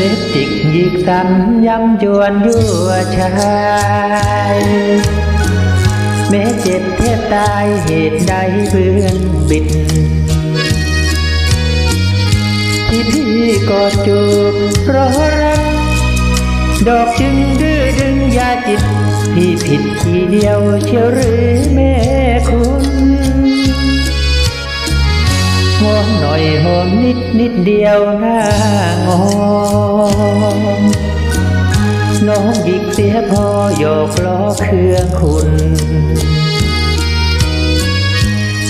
กซ้ำย้ำยวนยั่วชายแม้เจ็บแทบตายเหตุใดเพื่อนบิด ที่พี่กอดจูบเพราะรัก ดอกจึงดื้อดึงยาจิต พี่ผิดทีเดียวเชียวหรือแม่คุณ มหน่อยหอมนิดนิดเดียวหน้างอมน้องหยิกเสียพอหยอกล้อเครื่องคุณ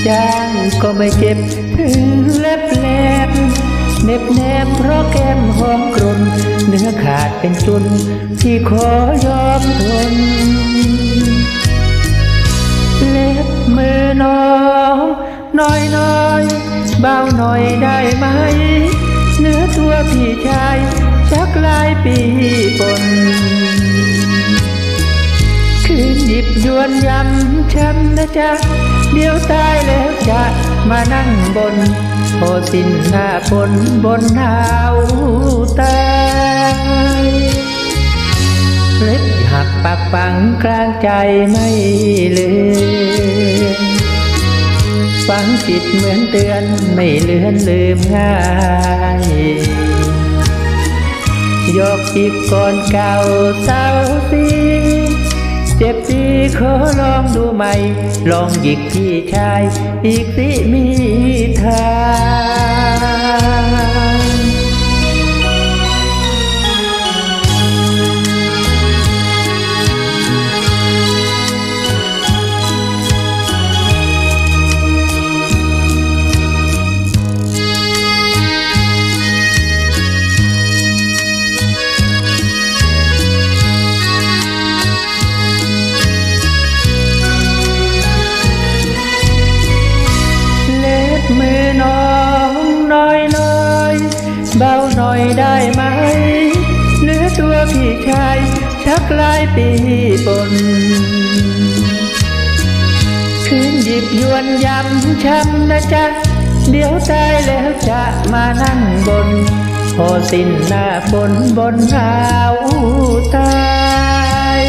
จ้างก็ไม่เจ็บถึงเล็บแหลบเน็บแนบเพราะแก้มหอมกรุ่นเนื้อขาดเป็นจุนที่ขอยอมทนเล็บมือน้องน้อยน้อย เบาหน่อยได้ไหม เนื้อตัวพี่ชายชักลายปีปนคืนหยิบยวนยำช้ำนะจ๊ะ เดี๋ยวตายแล้วจะมานั่งบนโอสินหน้าบนบนหาวตายเล็บหักปากปังกลางใจไม่ลืม ฟังจิตเหมือนเตือนไม่เลือนลืมง่ายยกอีกก่อนเก่าเศร้าสีเจ็บดีขอลองดูใหม่ ลองหยิกพี่ชาย อีกสิมี หน่อยได้ไหมเนื้อตัวพี่ชายชักลายปีปนคืนหยิบยวนยำช้ำนะจ๊ะ เดี๋ยวตายแล้วจะมานั่งบน พอสิ้นหน้าฝนบนหาวตาย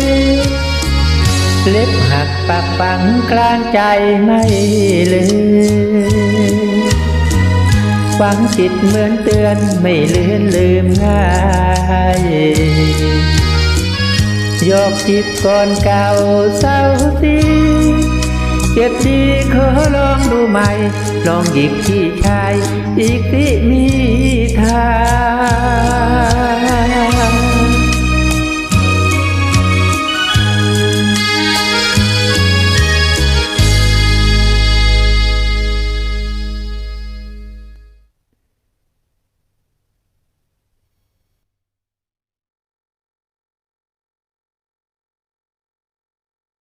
เล็บหักปากปังกลางใจไม่เลืม ฟังจิตเหมือนเตือนไม่เลือนลืมง่ายยกจิตก่อนเก่าเศร้าสีเจ็บดีขอลองดูใหม่ ลองหยิกที่ชายอีกที่มีทาง